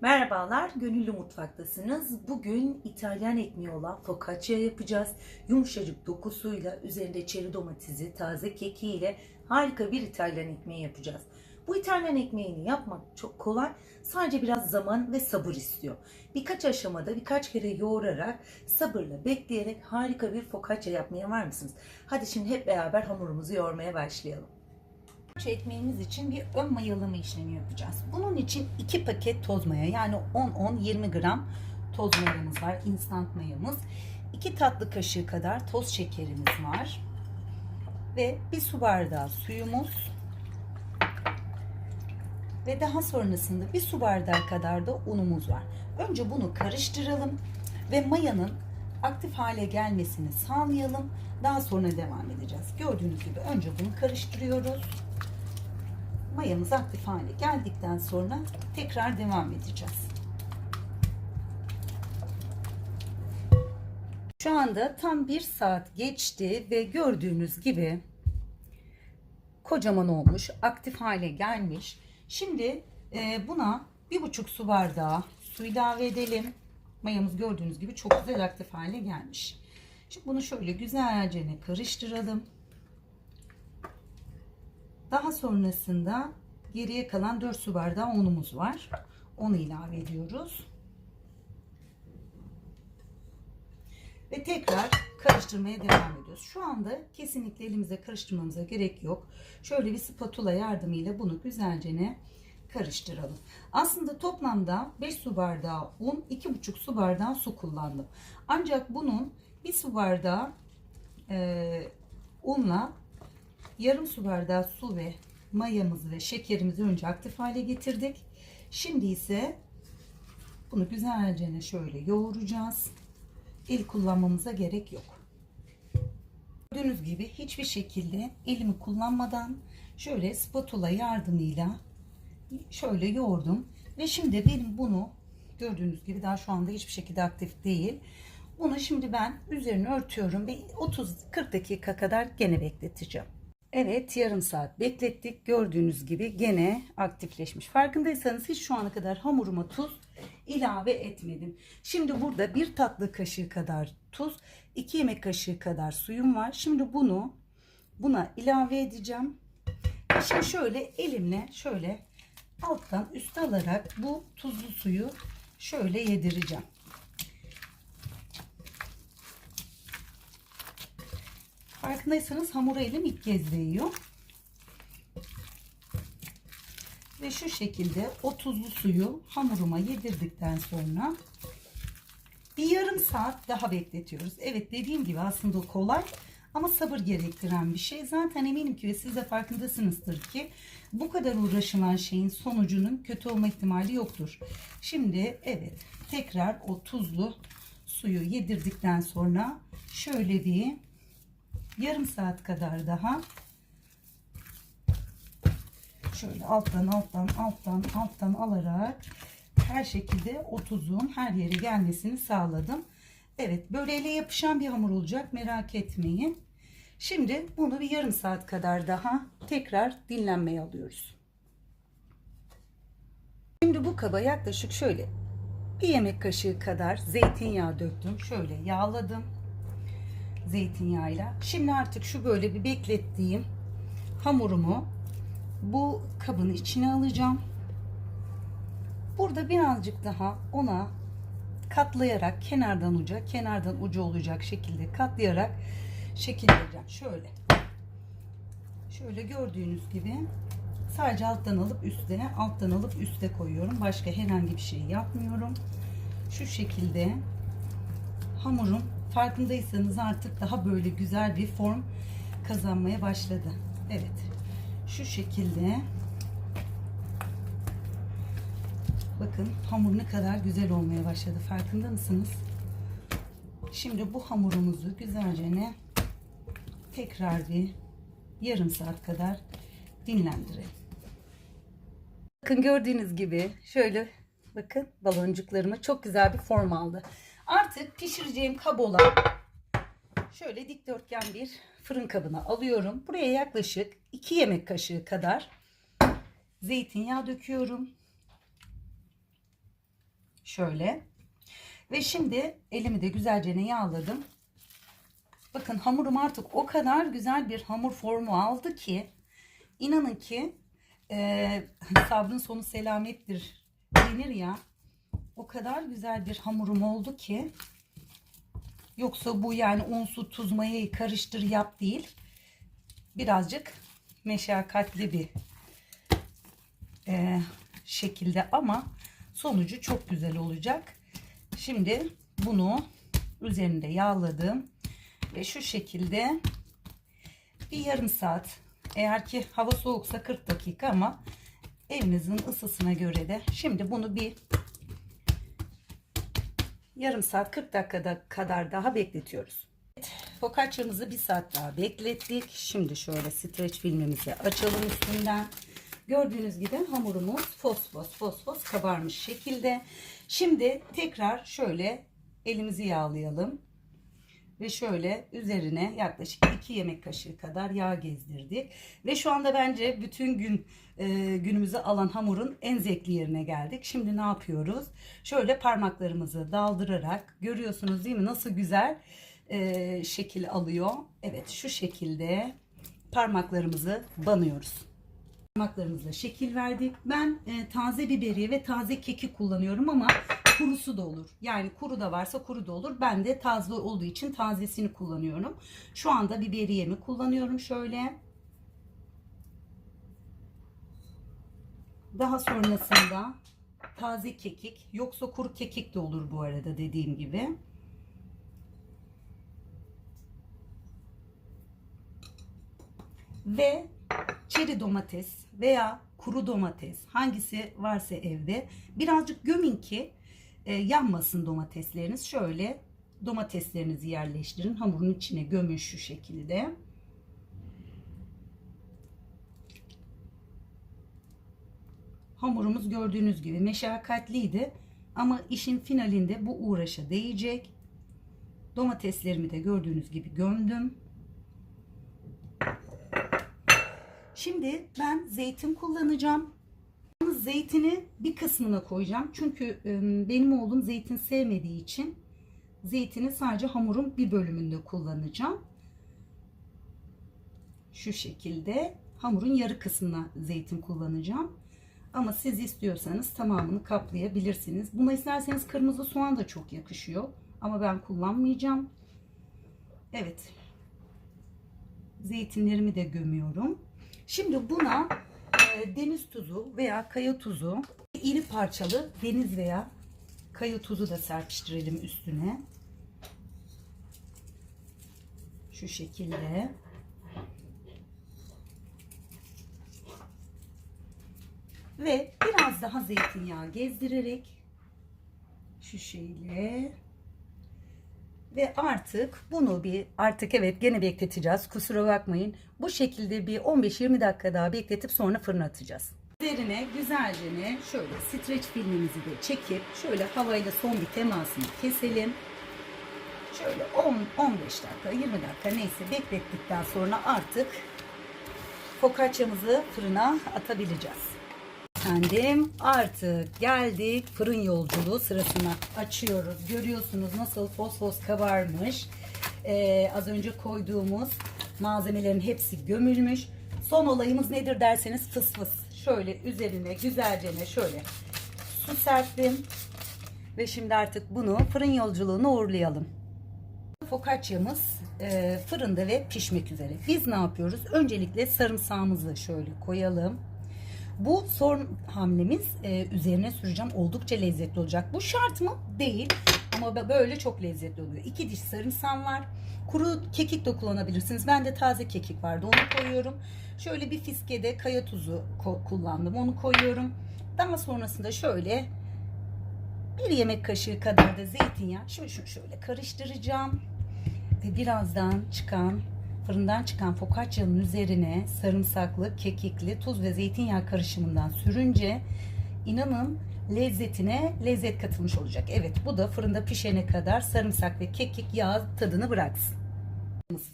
Merhabalar, Gönüllü Mutfak'tasınız. Bugün İtalyan ekmeği olan focaccia yapacağız. Yumuşacık dokusuyla üzerinde çeri domatesi, taze kekiğiyle harika bir İtalyan ekmeği yapacağız. Bu İtalyan ekmeğini yapmak çok kolay. Sadece biraz zaman ve sabır istiyor. Birkaç aşamada birkaç kere yoğurarak, sabırla bekleyerek harika bir focaccia yapmaya var mısınız? Hadi şimdi hep beraber hamurumuzu yoğurmaya başlayalım. Ekmeğimiz için bir ön mayalama işlemi yapacağız. Bunun için 2 paket toz maya yani 10-10-20 gram toz mayamız var. instant mayamız. 2 tatlı kaşığı kadar toz şekerimiz var. Ve bir su bardağı suyumuz. Ve daha sonrasında bir su bardağı kadar da unumuz var. Önce bunu karıştıralım ve mayanın aktif hale gelmesini sağlayalım. Daha sonra devam edeceğiz. Gördüğünüz gibi önce bunu karıştırıyoruz mayamız aktif hale geldikten sonra tekrar devam edeceğiz. Şu anda tam bir saat geçti ve gördüğünüz gibi kocaman olmuş, aktif hale gelmiş. Şimdi e, buna bir buçuk su bardağı su ilave edelim. Mayamız gördüğünüz gibi çok güzel aktif hale gelmiş. Şimdi bunu şöyle güzelce karıştıralım. Daha sonrasında geriye kalan 4 su bardağı unumuz var. Onu ilave ediyoruz. Ve tekrar karıştırmaya devam ediyoruz. Şu anda kesinlikle elimize karıştırmamıza gerek yok. Şöyle bir spatula yardımıyla bunu güzelce karıştıralım. Aslında toplamda 5 su bardağı un, 2,5 su bardağı su kullandım. Ancak bunun 1 su bardağı e, unla yarım su bardağı su ve mayamızı ve şekerimizi önce aktif hale getirdik. Şimdi ise bunu güzelce şöyle yoğuracağız. El kullanmamıza gerek yok. Gördüğünüz gibi hiçbir şekilde elimi kullanmadan şöyle spatula yardımıyla şöyle yoğurdum. Ve şimdi benim bunu gördüğünüz gibi daha şu anda hiçbir şekilde aktif değil. Bunu şimdi ben üzerine örtüyorum ve 30-40 dakika kadar gene bekleteceğim. Evet yarım saat beklettik. Gördüğünüz gibi gene aktifleşmiş. Farkındaysanız hiç şu ana kadar hamuruma tuz ilave etmedim. Şimdi burada bir tatlı kaşığı kadar tuz, 2 yemek kaşığı kadar suyum var. Şimdi bunu buna ilave edeceğim. Şimdi şöyle elimle şöyle alttan üst alarak bu tuzlu suyu şöyle yedireceğim. Farkındaysanız hamura elim ilk kez değiyor. Ve şu şekilde o tuzlu suyu hamuruma yedirdikten sonra bir yarım saat daha bekletiyoruz. Evet dediğim gibi aslında kolay ama sabır gerektiren bir şey. Zaten eminim ki ve siz de farkındasınızdır ki bu kadar uğraşılan şeyin sonucunun kötü olma ihtimali yoktur. Şimdi evet tekrar o tuzlu suyu yedirdikten sonra şöyle bir yarım saat kadar daha şöyle alttan alttan alttan alttan alarak her şekilde o tuzun her yere gelmesini sağladım. Evet ele yapışan bir hamur olacak merak etmeyin. Şimdi bunu bir yarım saat kadar daha tekrar dinlenmeye alıyoruz. Şimdi bu kaba yaklaşık şöyle bir yemek kaşığı kadar zeytinyağı döktüm. Şöyle yağladım zeytinyağıyla. Şimdi artık şu böyle bir beklettiğim hamurumu bu kabın içine alacağım. Burada birazcık daha ona katlayarak kenardan uca, kenardan ucu olacak şekilde katlayarak şekil vereceğim. Şöyle. Şöyle gördüğünüz gibi sadece alttan alıp üstüne, alttan alıp üste koyuyorum. Başka herhangi bir şey yapmıyorum. Şu şekilde hamurum farkındaysanız artık daha böyle güzel bir form kazanmaya başladı. Evet. Şu şekilde bakın hamur ne kadar güzel olmaya başladı. Farkında mısınız? Şimdi bu hamurumuzu güzelce ne tekrar bir yarım saat kadar dinlendirelim. Bakın gördüğünüz gibi şöyle bakın baloncuklarıma çok güzel bir form aldı. Artık pişireceğim kab olan şöyle dikdörtgen bir fırın kabına alıyorum. Buraya yaklaşık 2 yemek kaşığı kadar zeytinyağı döküyorum. Şöyle. Ve şimdi elimi de güzelce yağladım. Bakın hamurum artık o kadar güzel bir hamur formu aldı ki inanın ki e, sabrın sonu selamettir denir ya. O kadar güzel bir hamurum oldu ki yoksa bu yani un su tuz mayayı karıştır yap değil. Birazcık meşakkatli bir e, şekilde ama sonucu çok güzel olacak. Şimdi bunu üzerinde yağladım ve şu şekilde bir yarım saat eğer ki hava soğuksa 40 dakika ama evinizin ısısına göre de şimdi bunu bir yarım saat 40 dakikada kadar daha bekletiyoruz. Evet, focaccia'mızı bir saat daha beklettik. Şimdi şöyle streç filmimizi açalım üstünden. Gördüğünüz gibi hamurumuz fosfos fosfos kabarmış şekilde. Şimdi tekrar şöyle elimizi yağlayalım. Ve şöyle üzerine yaklaşık 2 yemek kaşığı kadar yağ gezdirdik. Ve şu anda bence bütün gün e, günümüzü alan hamurun en zevkli yerine geldik. Şimdi ne yapıyoruz? Şöyle parmaklarımızı daldırarak görüyorsunuz değil mi? Nasıl güzel e, şekil alıyor. Evet şu şekilde parmaklarımızı banıyoruz parmaklarımızla şekil verdik. Ben e, taze biberiye ve taze keki kullanıyorum ama kurusu da olur. Yani kuru da varsa kuru da olur. Ben de taze olduğu için tazesini kullanıyorum. Şu anda biberiyemi kullanıyorum şöyle. Daha sonrasında taze kekik yoksa kuru kekik de olur bu arada dediğim gibi. Ve çeri domates veya kuru domates hangisi varsa evde birazcık gömün ki e, yanmasın domatesleriniz. Şöyle domateslerinizi yerleştirin. Hamurun içine gömün şu şekilde. Hamurumuz gördüğünüz gibi meşakkatliydi. Ama işin finalinde bu uğraşa değecek. Domateslerimi de gördüğünüz gibi gömdüm. Şimdi ben zeytin kullanacağım. Zeytini bir kısmına koyacağım. Çünkü benim oğlum zeytin sevmediği için zeytini sadece hamurun bir bölümünde kullanacağım. Şu şekilde hamurun yarı kısmına zeytin kullanacağım. Ama siz istiyorsanız tamamını kaplayabilirsiniz. Buna isterseniz kırmızı soğan da çok yakışıyor. Ama ben kullanmayacağım. Evet. Zeytinlerimi de gömüyorum. Şimdi buna deniz tuzu veya kaya tuzu, iri parçalı deniz veya kaya tuzu da serpiştirelim üstüne. Şu şekilde. Ve biraz daha zeytinyağı gezdirerek şu şekilde ve artık bunu bir artık evet gene bekleteceğiz. Kusura bakmayın. Bu şekilde bir 15-20 dakika daha bekletip sonra fırına atacağız. Üzerine güzelce ne şöyle streç filmimizi de çekip şöyle havayla son bir temasını keselim. Şöyle 10 15 dakika 20 dakika neyse beklettikten sonra artık focaccia'mızı fırına atabileceğiz. Efendim artık geldik fırın yolculuğu sırasına açıyoruz. Görüyorsunuz nasıl fosfos kabarmış. Ee, az önce koyduğumuz malzemelerin hepsi gömülmüş. Son olayımız nedir derseniz fıs fıs. Şöyle üzerine güzelce şöyle su serptim. Ve şimdi artık bunu fırın yolculuğuna uğurlayalım. Focaccia'mız e, fırında ve pişmek üzere. Biz ne yapıyoruz? Öncelikle sarımsağımızı şöyle koyalım. Bu son hamlemiz e, üzerine süreceğim. Oldukça lezzetli olacak. Bu şart mı? Değil. Ama böyle çok lezzetli oluyor. İki diş sarımsağım var. Kuru kekik de kullanabilirsiniz. Ben de taze kekik vardı. Onu koyuyorum. Şöyle bir fiskede kaya tuzu kullandım. Onu koyuyorum. Daha sonrasında şöyle bir yemek kaşığı kadar da zeytinyağı. Şöyle, şöyle karıştıracağım. Ve birazdan çıkan fırından çıkan focaccia'nın üzerine sarımsaklı, kekikli, tuz ve zeytinyağı karışımından sürünce inanın lezzetine lezzet katılmış olacak. Evet bu da fırında pişene kadar sarımsak ve kekik yağı tadını bıraksın.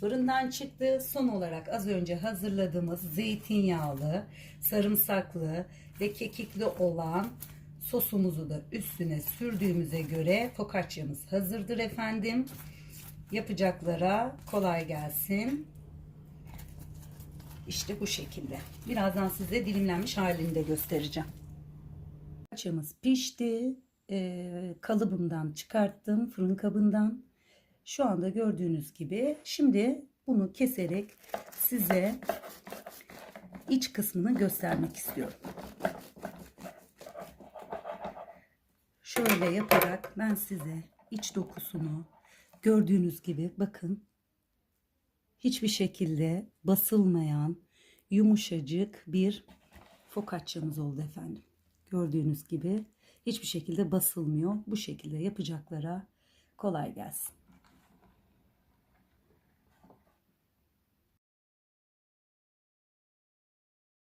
Fırından çıktı. Son olarak az önce hazırladığımız zeytinyağlı, sarımsaklı ve kekikli olan Sosumuzu da üstüne sürdüğümüze göre focaccia'mız hazırdır efendim. Yapacaklara kolay gelsin. İşte bu şekilde. Birazdan size dilimlenmiş halini de göstereceğim. Focaccia'mız pişti. Ee, kalıbımdan çıkarttım fırın kabından. Şu anda gördüğünüz gibi. Şimdi bunu keserek size iç kısmını göstermek istiyorum. Şöyle yaparak ben size iç dokusunu gördüğünüz gibi bakın hiçbir şekilde basılmayan yumuşacık bir focaccia'mız oldu efendim. Gördüğünüz gibi hiçbir şekilde basılmıyor. Bu şekilde yapacaklara kolay gelsin.